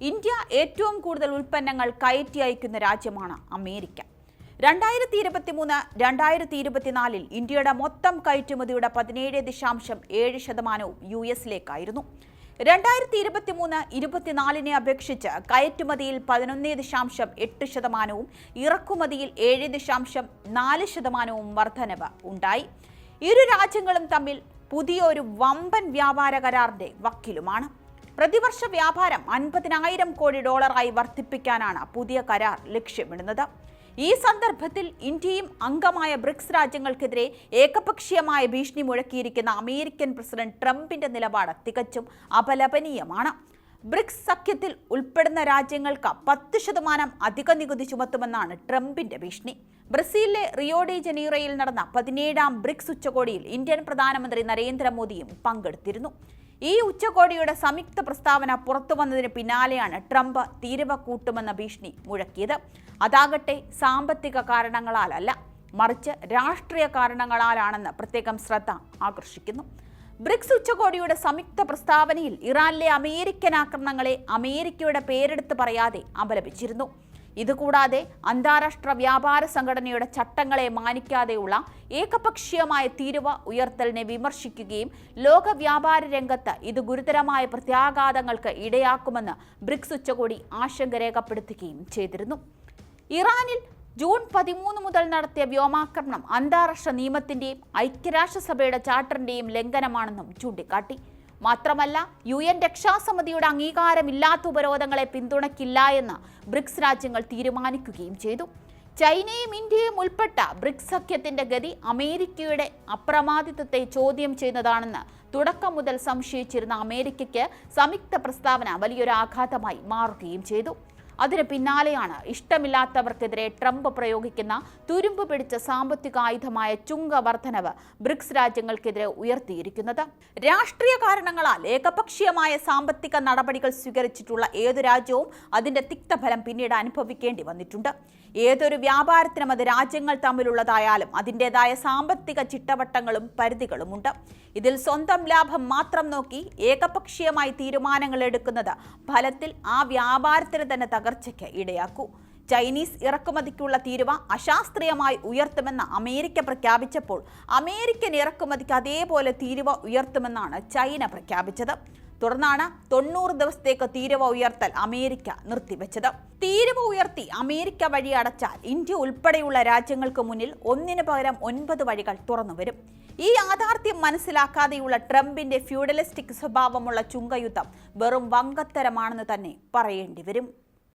India ഏറ്റവും കൂടുതൽ ഉൽപ്പന്നങ്ങൾ കയറ്റി അയക്കുന്ന രാജ്യമാണ് അമേരിക്ക. രണ്ടായിരത്തി ഇരുപത്തി മൂന്ന് രണ്ടായിരത്തി ഇരുപത്തിനാലിൽ ഇന്ത്യയുടെ മൊത്തം കയറ്റുമതിയുടെ പതിനേഴ് ദശാംശം ഏഴ് ശതമാനവും യു എസിലേക്കായിരുന്നു. രണ്ടായിരത്തി ഇരുപത്തി മൂന്ന് ഇരുപത്തിനാലിനെ അപേക്ഷിച്ച് കയറ്റുമതിയിൽ പതിനൊന്ന് ദശാംശം എട്ട് ശതമാനവും ഇറക്കുമതിയിൽ ഏഴ് ദശാംശം നാല് ശതമാനവും വർധനവ് ഉണ്ടായി. ഇരു രാജ്യങ്ങളും തമ്മിൽ പുതിയൊരു വമ്പൻ വ്യാപാര കരാറിന്റെ വക്കിലുമാണ്. പ്രതിവർഷ വ്യാപാരം അൻപതിനായിരം കോടി ഡോളറായി വർദ്ധിപ്പിക്കാനാണ് പുതിയ കരാർ ലക്ഷ്യമിടുന്നത്. ഈ സന്ദർഭത്തിൽ ഇന്ത്യയും അംഗമായ ബ്രിക്സ് രാജ്യങ്ങൾക്കെതിരെ ഏകപക്ഷീയമായ ഭീഷണി മുഴക്കിയിരിക്കുന്ന അമേരിക്കൻ പ്രസിഡന്റ് ട്രംപിന്റെ നിലപാട് തികച്ചും അപലപനീയമാണ്. ബ്രിക്സ് സഖ്യത്തിൽ ഉൾപ്പെടുന്ന രാജ്യങ്ങൾക്ക് പത്ത് ശതമാനം അധിക നികുതി ചുമത്തുമെന്നാണ് ട്രംപിന്റെ ഭീഷണി. ബ്രസീലിലെ റിയോഡി ജനീറയിൽ നടന്ന പതിനേഴാം ബ്രിക്സ് ഉച്ചകോടിയിൽ ഇന്ത്യൻ പ്രധാനമന്ത്രി നരേന്ദ്രമോദിയും പങ്കെടുത്തിരുന്നു. ഈ ഉച്ചകോടിയുടെ സംയുക്ത പ്രസ്താവന പുറത്തു വന്നതിന് പിന്നാലെയാണ് ട്രംപ് തീരുവ കൂട്ടുമെന്ന ഭീഷണി മുഴക്കിയത്. അതാകട്ടെ സാമ്പത്തിക കാരണങ്ങളാലല്ല മറിച്ച് രാഷ്ട്രീയ കാരണങ്ങളാലാണെന്ന് പ്രത്യേകം ശ്രദ്ധ ആകർഷിക്കുന്നു. ബ്രിക്സ് ഉച്ചകോടിയുടെ സംയുക്ത പ്രസ്താവനയിൽ ഇറാനിലെ അമേരിക്കൻ ആക്രമണങ്ങളെ അമേരിക്കയുടെ പേരെടുത്ത് പറയാതെ അപലപിച്ചിരുന്നു. ഇതുകൂടാതെ അന്താരാഷ്ട്ര വ്യാപാര സംഘടനയുടെ ചട്ടങ്ങളെ മാനിക്കാതെയുള്ള ഏകപക്ഷീയമായ തീരുവ ഉയർത്തലിനെ വിമർശിക്കുകയും ലോക വ്യാപാര രംഗത്ത് ഇത് ഗുരുതരമായ പ്രത്യാഘാതങ്ങൾക്ക് ഇടയാക്കുമെന്ന് ബ്രിക്സ് ഉച്ചകോടി ആശങ്ക രേഖപ്പെടുത്തുകയും ചെയ്തിരുന്നു. ഇറാനിൽ ജൂൺ പതിമൂന്ന് മുതൽ നടത്തിയ വ്യോമാക്രമണം അന്താരാഷ്ട്ര നിയമത്തിന്റെയും ഐക്യരാഷ്ട്രസഭയുടെ ചാർട്ടറിന്റെയും ലംഘനമാണെന്നും ചൂണ്ടിക്കാട്ടി. മാത്രമല്ല യു എൻ രക്ഷാസമിതിയുടെ അംഗീകാരമില്ലാത്ത ഉപരോധങ്ങളെ പിന്തുണയ്ക്കില്ല എന്ന് ബ്രിക്സ് രാജ്യങ്ങൾ തീരുമാനിക്കുകയും ചെയ്തു. ചൈനയും ഇന്ത്യയും ഉൾപ്പെട്ട ബ്രിക്സ് സഖ്യത്തിന്റെ ഗതി അമേരിക്കയുടെ അപ്രമാദിത്വത്തെ ചോദ്യം ചെയ്യുന്നതാണെന്ന് തുടക്കം മുതൽ സംശയിച്ചിരുന്ന അമേരിക്കയ്ക്ക് സംയുക്ത പ്രസ്താവന വലിയൊരു ആഘാതമായി മാറുകയും ചെയ്തു. അതിന് പിന്നാലെയാണ് ഇഷ്ടമില്ലാത്തവർക്കെതിരെ ട്രംപ് പ്രയോഗിക്കുന്ന തുരുമ്പ് പിടിച്ച സാമ്പത്തിക ആയുധമായ ചുങ്ക വർധനവ് ബ്രിക്സ് രാജ്യങ്ങൾക്കെതിരെ ഉയർത്തിയിരിക്കുന്നത്. രാഷ്ട്രീയ കാരണങ്ങളാൽ ഏകപക്ഷീയമായ സാമ്പത്തിക നടപടികൾ സ്വീകരിച്ചിട്ടുള്ള ഏതു രാജ്യവും അതിന്റെ തിക്തഫലം പിന്നീട് അനുഭവിക്കേണ്ടി വന്നിട്ടുണ്ട്. ഏതൊരു വ്യാപാരത്തിനും അത് രാജ്യങ്ങൾ തമ്മിലുള്ളതായാലും അതിന്റെതായ സാമ്പത്തിക ചിട്ടവട്ടങ്ങളും പരിധികളുമുണ്ട്. ഇതിൽ സ്വന്തം ലാഭം മാത്രം നോക്കി ഏകപക്ഷീയമായി തീരുമാനങ്ങൾ എടുക്കുന്നത് ഫലത്തിൽ ആ വ്യാപാരത്തിന് തന്നെ തകർച്ചയ്ക്ക് ഇടയാക്കൂ. ചൈനീസ് ഇറക്കുമതിക്കുള്ള തീരുവ അശാസ്ത്രീയമായി ഉയർത്തുമെന്ന് അമേരിക്ക പ്രഖ്യാപിച്ചപ്പോൾ അമേരിക്കൻ ഇറക്കുമതിക്ക് അതേപോലെ തീരുവ ഉയർത്തുമെന്നാണ് ചൈന പ്രഖ്യാപിച്ചത്. തുടർന്നാണ് തൊണ്ണൂറ് ദിവസത്തേക്ക് തീരുവ ഉയർത്തൽ അമേരിക്ക നിർത്തിവെച്ചത്. തീരുവ ഉയർത്തി അമേരിക്ക വഴി അടച്ചാൽ ഇന്ത്യ ഉൾപ്പെടെയുള്ള രാജ്യങ്ങൾക്ക് മുന്നിൽ ഒന്നിനു പകരം ഒൻപത് വഴികൾ തുറന്നുവരും. ഈ യാഥാർത്ഥ്യം മനസ്സിലാക്കാതെയുള്ള ട്രംപിന്റെ ഫ്യൂഡലിസ്റ്റിക് സ്വഭാവമുള്ള ചുങ്കയുദ്ധം വെറും വങ്കത്തരമാണെന്ന് തന്നെ പറയേണ്ടി വരും